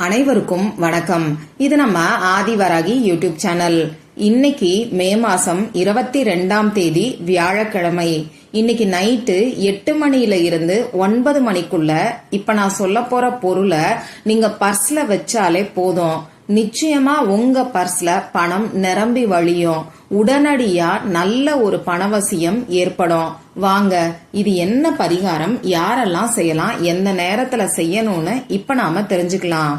அனைவருக்கும் வணக்கம். இது நம்ம ஆதிவராகி யூடியூப் சேனல். இன்னைக்கு மே மாசம் இருபத்தி ரெண்டாம் தேதி வியாழக்கிழமை. இன்னைக்கு நைட்டு எட்டு மணியில இருந்து ஒன்பது மணிக்குள்ள இப்ப நான் சொல்ல போற பொருளை நீங்க பர்ஸ்ல வச்சாலே போதும். நிச்சயமா உங்க பர்ஸ்ல பணம் நிரம்பி வழியும். உடனடியா நல்ல ஒரு பணவசியம் ஏற்படும். வாங்க இது என்ன பரிகாரம்? யாரெல்லாம் செய்யலாம்? எந்த நேரத்துல செய்யணும்னு இப்ப நாம தெரிஞ்சுக்கலாம்.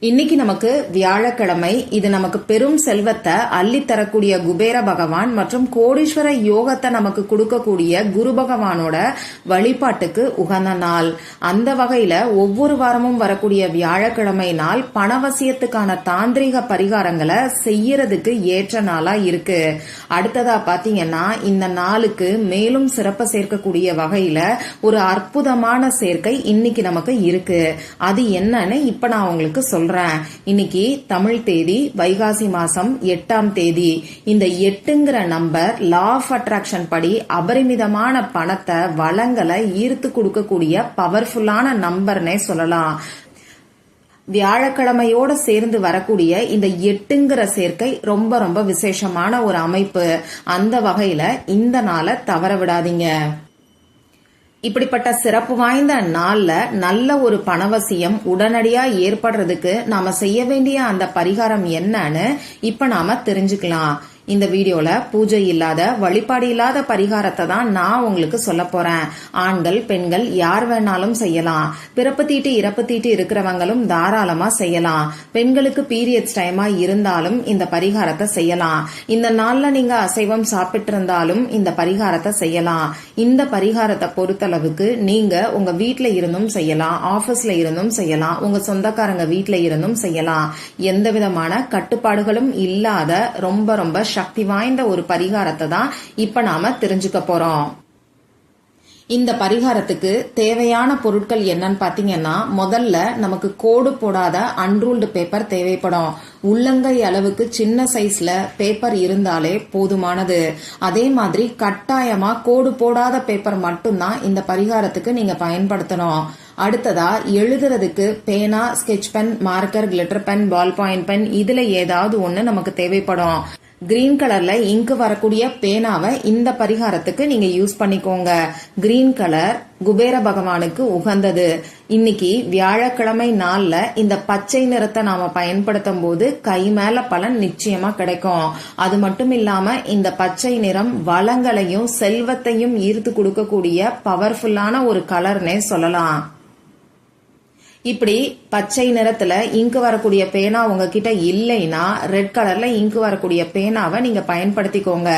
இன்னைக்கு நமக்கு வியாழக்கிழமை. இது நமக்கு பெரும் செல்வத்தை அள்ளி தரக்கூடிய குபேர பகவான் மற்றும் கோடீஸ்வர யோகத்தை நமக்கு கொடுக்கக்கூடிய குரு பகவானோட வழிபாட்டுக்கு உகந்த நாள். அந்த வகையில ஒவ்வொரு வாரமும் வரக்கூடிய வியாழக்கிழமை நாள் பணவசியத்துக்கான தாந்திரிக பரிகாரங்களை செய்யறதுக்கு ஏற்ற நாளா இருக்கு. அடுத்ததா பாத்தீங்கன்னா இந்த நாளுக்கு மேலும் சிறப்பு சேர்க்கக்கூடிய வகையில ஒரு அற்புதமான சேர்க்கை இன்னைக்கு நமக்கு இருக்கு. அது என்னன்னு இப்ப நான் உங்களுக்கு சொல்றேன். இன்னைக்கு தமிழ் தேதி வைகாசி மாசம் எட்டாம் தேதி. இந்த எட்டுங்கிற நம்பர் லா ஆஃப் அட்ராக்ஷன் படி அபரிமிதமான பணத்தை வளங்களை ஈர்த்து கொடுக்கக்கூடிய பவர்ஃபுல்லான நம்பர்னே சொல்லலாம். வியாழக்கிழமையோட சேர்ந்து வரக்கூடிய இந்த எட்டுங்கிற சேர்க்கை ரொம்ப ரொம்ப விசேஷமான ஒரு அமைப்பு. அந்த வகையில இந்த நாளை தவற விடாதீங்க. இப்படிப்பட்ட சிறப்பு வாய்ந்த நாள்ல நல்ல ஒரு பணவசியம் உடனடியா ஏற்படுறதுக்கு நாம செய்ய வேண்டிய அந்த பரிகாரம் என்னன்னு இப்ப நாம தெரிஞ்சுக்கலாம். இந்த வீடியோல பூஜை இல்லாத வழிபாடு இல்லாத பரிகாரத்தை தான் நான் உங்களுக்கு சொல்ல போறேன். ஆண்கள் பெண்கள் யார் வேணாலும் செய்யலாம். பிறப்பு தீட்டு இறப்பு தீட்டு இருக்கிறவங்களும் தாராளமா செய்யலாம். பெண்களுக்கு பீரியட்ஸ் டைமா இருந்தாலும் இந்த பரிகாரத்தை செய்யலாம். இந்த நாள்ல நீங்க அசைவம் சாப்பிட்டு இருந்தாலும் இந்த பரிகாரத்தை செய்யலாம். இந்த பரிகாரத்தை பொறுத்தளவுக்கு நீங்க உங்க வீட்ல இருந்தும் செய்யலாம். ஆபீஸ்ல இருந்தும் செய்யலாம். உங்க சொந்தக்காரங்க வீட்ல இருந்தும் செய்யலாம். எந்த விதமான கட்டுப்பாடுகளும் இல்லாத ரொம்ப ரொம்ப சக்தி வாய்ந்த ஒரு பரிகாரத்தை தான் இப்ப நாம தெரிஞ்சுக்க போறோம். இந்த பரிகாரத்துக்கு தேவையான பொருட்கள் என்னன்னு பாத்தீங்கன்னா முதல்ல நமக்கு கோடு போடாத அன்ரூல்டு பேப்பர் தேவைப்படும். உள்ளங்கை அளவுக்கு சின்ன சைஸ்ல பேப்பர் இருந்தாலே போதுமானது. அதே மாதிரி கட்டாயமா கோடு போடாத பேப்பர் மட்டும்தான் இந்த பரிகாரத்துக்கு நீங்க பயன்படுத்தணும். அடுத்ததா எழுதுறதுக்கு பேனா sketch pen marker glitter pen ball point pen இதுல ஏதாவது ஒண்ணு நமக்கு தேவைப்படும். கிரீன் கலர்ல இங்கு வரக்கூடிய பேனாவை இந்த பரிகாரத்துக்கு நீங்க யூஸ் பண்ணிக்கோங்க. கிரீன் கலர் குபேர பகவானுக்கு உகந்தது. இன்னைக்கு வியாழக்கிழமை நாள்ல இந்த பச்சை நிறத்தை நாம பயன்படுத்தும் போது கை மேல பலன் நிச்சயமா கிடைக்கும். அது மட்டும் இல்லாம இந்த பச்சை நிறம் வளங்களையும் செல்வத்தையும் ஈர்த்து கொடுக்கக்கூடிய பவர்ஃபுல்லான ஒரு கலர்னே சொல்லலாம். இப்படி பச்சை நிறத்துல இங்கு வரக்கூடிய பேனா உங்ககிட்ட இல்லைன்னா ரெட் கலர்ல இங்கு வரக்கூடிய பேனாவை நீங்க பயன்படுத்திக்கோங்க.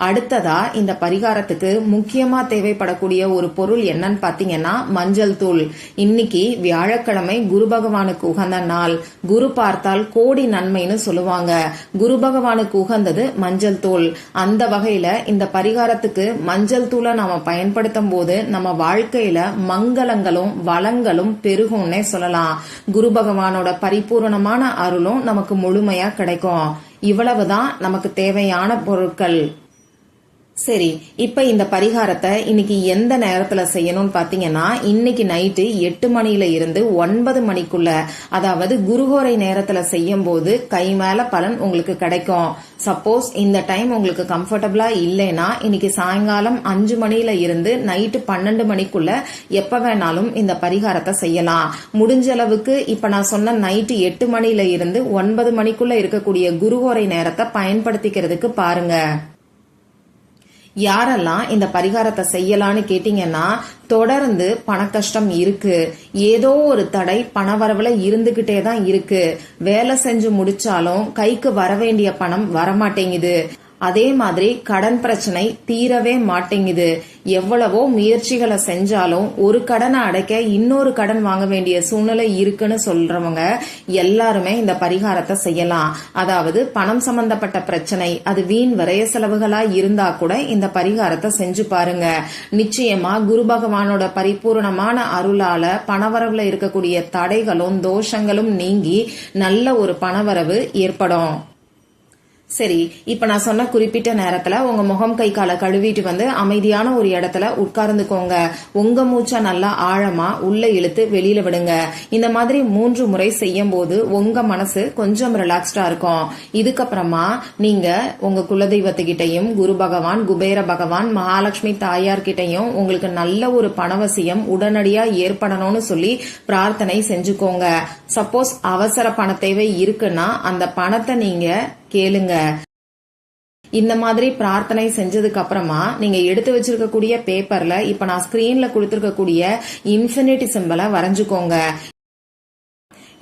அடுத்ததா இந்த பரிகாரத்துக்கு முக்கியமா தேவைப்படக்கூடிய ஒரு பொருள் என்னன்னு பாத்தீங்கன்னா மஞ்சள் தூள். இன்னைக்கு வியாழக்கிழமை குரு பகவானுக்கு உகந்த நாள். குரு பார்த்தால் கோடி நன்மைன்னு சொல்லுவாங்க. குரு பகவானுக்கு உகந்தது மஞ்சள் தூள். அந்த வகையில இந்த பரிகாரத்துக்கு மஞ்சள் தூளை நாம பயன்படுத்தும் போது நம்ம வாழ்க்கையில மங்களங்களும் வளங்களும் பெருகும்னே சொல்லலாம். குரு பகவானோட பரிபூரணமான அருளும் நமக்கு முழுமையா கிடைக்கும். இவ்வளவுதான் நமக்கு தேவையான பொருட்கள். சரி இப்ப இந்த பரிகாரத்தை இன்னைக்கு எந்த நேரத்துல செய்யணும்னு பாத்தீங்கன்னா இன்னைக்கு நைட்டு எட்டு மணில இருந்து ஒன்பது மணிக்குள்ள அதாவது குருகோரை நேரத்துல செய்யும் போது கை மேல பலன் உங்களுக்கு கிடைக்கும். சப்போஸ் இந்த டைம் உங்களுக்கு கம்ஃபர்டபுளா இல்லைன்னா இன்னைக்கு சாயங்காலம் அஞ்சு மணில இருந்து நைட்டு பன்னெண்டு மணிக்குள்ள எப்ப வேணாலும் இந்த பரிகாரத்தை செய்யலாம். முடிஞ்ச அளவுக்கு இப்ப நான் சொன்ன நைட்டு எட்டு மணில இருந்து ஒன்பது மணிக்குள்ள இருக்கக்கூடிய குருகோரை நேரத்தை பயன்படுத்திக்கிறதுக்கு பாருங்க. யாரெல்லாம் இந்த பரிகாரத்தை செய்யலான்னு கேட்டீங்கன்னா தொடர்ந்து பண கஷ்டம் இருக்கு. ஏதோ ஒரு தடை பணவரவுல இருந்துகிட்டே தான் இருக்கு. வேலை செஞ்சு முடிச்சாலும் கைக்கு வர வேண்டிய பணம் வரமாட்டேங்குது. அதே மாதிரி கடன் பிரச்சனை தீரவே மாட்டேங்குது. எவ்வளவோ முயற்சிகளை செஞ்சாலும் ஒரு கடனை அடைக்க இன்னொரு கடன் வாங்க வேண்டிய சூழ்நிலை இருக்குன்னு சொல்றவங்க எல்லாருமே இந்த பரிகாரத்தை செய்யலாம். அதாவது பணம் சம்பந்தப்பட்ட பிரச்சனை அது வீண் விரைய செலவுகளா இருந்தா கூட இந்த பரிகாரத்தை செஞ்சு பாருங்க. நிச்சயமா குரு பகவானோட பரிபூரணமான அருளால பணவரவுல இருக்கக்கூடிய தடைகளும் தோஷங்களும் நீங்கி நல்ல ஒரு பணவரவு ஏற்படும். சரி இப்ப நான் சொன்ன குறிப்பிட்ட நேரத்துல உங்க முகம் கை காலை கழுவிட்டு வந்து அமைதியான ஒரு இடத்துல உட்கார்ந்துக்கோங்க. உங்க மூச்சா நல்லா ஆழமா உள்ள இழுத்து வெளியில விடுங்க. இந்த மாதிரி மூன்று முறை செய்யும் போது உங்க மனசு கொஞ்சம் ரிலாக்ஸ்டா இருக்கும். இதுக்கப்புறமா நீங்க உங்க குலதெய்வத்துக்கிட்டையும் குரு பகவான் குபேர பகவான் மகாலட்சுமி தாயார் கிட்டையும் உங்களுக்கு நல்ல ஒரு பணவசியம் உடனடியா ஏற்படணும்னு சொல்லி பிரார்த்தனை செஞ்சுக்கோங்க. சப்போஸ் அவசர பண தேவை இருக்குன்னா அந்த பணத்தை நீங்க கேளுங்க. இந்த மாதிரி பிரார்த்தனை செஞ்சதுக்கு அப்புறமா நீங்க எடுத்து வச்சிருக்கக்கூடிய பேப்பர்ல இப்ப நான் ஸ்கிரீன்ல கொடுத்திருக்கக்கூடிய இன்ஃபினிட்டி சிம்பலை வரைஞ்சுக்கோங்க.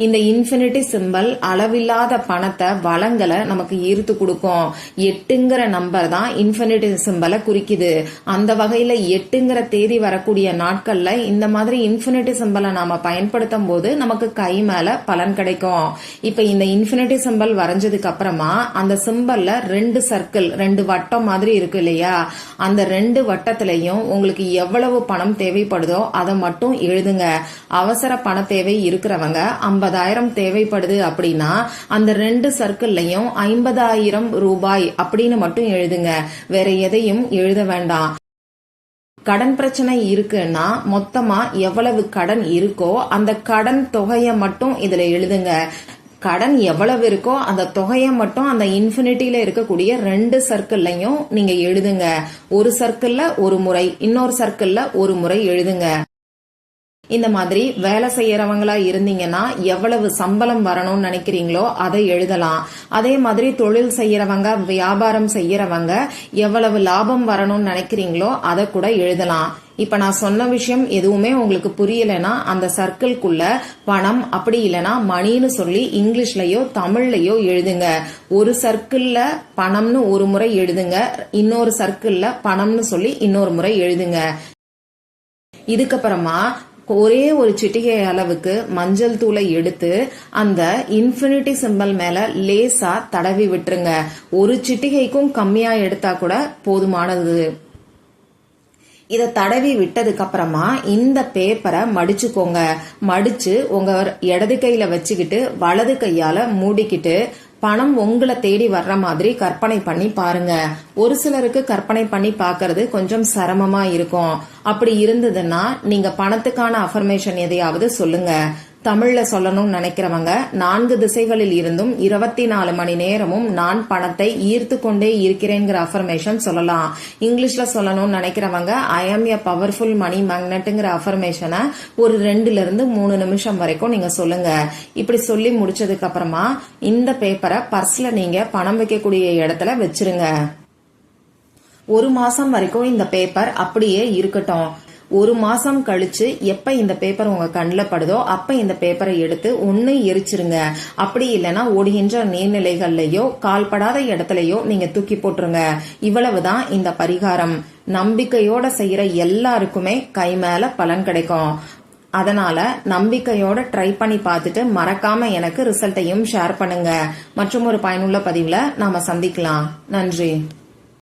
இந்த இன்ஃபினிட்டி சிம்பல் அளவில்லாத பணத்தை வளங்களை நமக்கு ஈர்த்து கொடுக்கும். எட்டுங்கிற நம்பர் தான் இன்ஃபினிட்டி சிம்பலை குறிக்குது. அந்த வகையில எட்டுங்கிற தேதி வரக்கூடிய நாட்கள்ல இந்த மாதிரி இன்ஃபினிட்டி சிம்பலை நாம பயன்படுத்தும் போது நமக்கு கை மேல பலன் கிடைக்கும். இப்ப இந்த இன்ஃபினிட்டி சிம்பல் வரைஞ்சதுக்கு அப்புறமா அந்த சிம்பல்ல ரெண்டு சர்க்கிள் ரெண்டு வட்டம் மாதிரி இருக்கு இல்லையா? அந்த ரெண்டு வட்டத்திலையும் உங்களுக்கு எவ்வளவு பணம் தேவைப்படுதோ அதை மட்டும் எழுதுங்க. அவசர பண தேவை இருக்கிறவங்க ஐம்பதாயிரம் தேவைப்படுது அப்படின்னா அந்த ரெண்டு சர்க்கிள்லையும் ஐம்பதாயிரம் ரூபாய் அப்படின்னு மட்டும் எழுதுங்க. வேற எதையும் எழுத வேண்டாம். கடன் பிரச்சனை இருக்குன்னா மொத்தமா எவ்வளவு கடன் இருக்கோ அந்த கடன் தொகையை மட்டும் இதுல எழுதுங்க. கடன் எவ்வளவு இருக்கோ அந்த தொகையை மட்டும் அந்த இன்ஃபினிட்டியில இருக்கக்கூடிய ரெண்டு சர்க்கிள்லையும் நீங்க எழுதுங்க. ஒரு சர்க்கிள்ல ஒரு முறை இன்னொரு சர்க்கிள்ல ஒரு முறை எழுதுங்க. இந்த மாதிரி வேலை செய்யறவங்களா இருந்தீங்கன்னா எவ்வளவு சம்பளம் வரணும்னு நினைக்கிறீங்களோ அதை எழுதலாம். அதே மாதிரி தொழில் செய்யறவங்க வியாபாரம் செய்யறவங்க எவ்வளவு லாபம் வரணும்னு நினைக்கிறீங்களோ அதை கூட எழுதலாம். இப்ப நான் சொன்ன விஷயம் எதுவுமே உங்களுக்கு புரியலனா அந்த சர்க்கிள்குள்ள பணம் அப்படி இல்லனா மணின்னு சொல்லி இங்கிலீஷ்லயோ தமிழ்லயோ எழுதுங்க. ஒரு சர்க்கிள்ல பணம்னு ஒரு முறை எழுதுங்க. இன்னொரு சர்க்கிள்ல பணம்னு சொல்லி இன்னொரு முறை எழுதுங்க. இதுக்கப்புறமா ஒரே ஒரு சிட்டிகை அளவுக்கு மஞ்சள் தூளை எடுத்து அந்த இன்ஃபினிட்டி சிம்பல் மேல லேசா தடவி விட்டுருங்க. ஒரு சிட்டிகைக்கும் கம்மியா எடுத்தா கூட போதுமானது. இதை தடவி விட்டதுக்கு அப்புறமா இந்த பேப்பரை மடிச்சுக்கோங்க. மடிச்சு உங்க இடது கையில வச்சுக்கிட்டு வலது கையால மூடிக்கிட்டு பணம் உங்களை தேடி வர்ற மாதிரி கற்பனை பண்ணி பாருங்க. ஒரு சிலருக்கு கற்பனை பண்ணி பாக்குறது கொஞ்சம் சிரமமா இருக்கும். அப்படி இருந்ததுன்னா நீங்க பணத்துக்கான அஃபர்மேஷன் எதையாவது சொல்லுங்க. தமிழ்ல சொல்லணும்னு நினைக்கிறவங்க நான்கு திசைகளில் இருந்தும் இருபத்தி நாலு மணி நேரமும் நான் பணத்தை ஈர்த்து கொண்டே இருக்கிறேங்கிற அஃபர்மேஷன் சொல்லலாம். இங்கிலீஷ்ல சொல்லணும்னு நினைக்கிறவங்க ஐ ஆம் எ பவர்ஃபுல் மணி மேக்னெட்டுங்கிற அஃபர்மேஷனை ஒரு ரெண்டுல இருந்து மூணு நிமிஷம் வரைக்கும் நீங்க சொல்லுங்க. இப்படி சொல்லி முடிச்சதுக்கு அப்புறமா இந்த பேப்பரை பர்ஸ்ல நீங்க பணம் வைக்கக்கூடிய இடத்துல வச்சிருங்க. ஒரு மாசம் வரைக்கும் இந்த பேப்பர் அப்படியே இருக்கட்டும். ஒரு மாசம் கழிச்சு எப்ப இந்த பேப்பர் உங்க கண்ணில் படுதோ அப்ப இந்த பேப்பரை எடுத்து ஒன்னு எரிச்சிருங்க. அப்படி இல்லைன்னா ஓடுகின்ற நீர்நிலைகள்லயோ கால்படாத இடத்துலயோ நீங்க தூக்கி போட்டுருங்க. இவ்வளவுதான் இந்த பரிகாரம். நம்பிக்கையோட செய்யற எல்லாருக்குமே கை மேல பலன் கிடைக்கும். அதனால நம்பிக்கையோட ட்ரை பண்ணி பார்த்துட்டு மறக்காம எனக்கு ரிசல்ட்டையும் ஷேர் பண்ணுங்க. மற்றும் ஒரு பயனுள்ள பதிவுல நாம சந்திக்கலாம். நன்றி.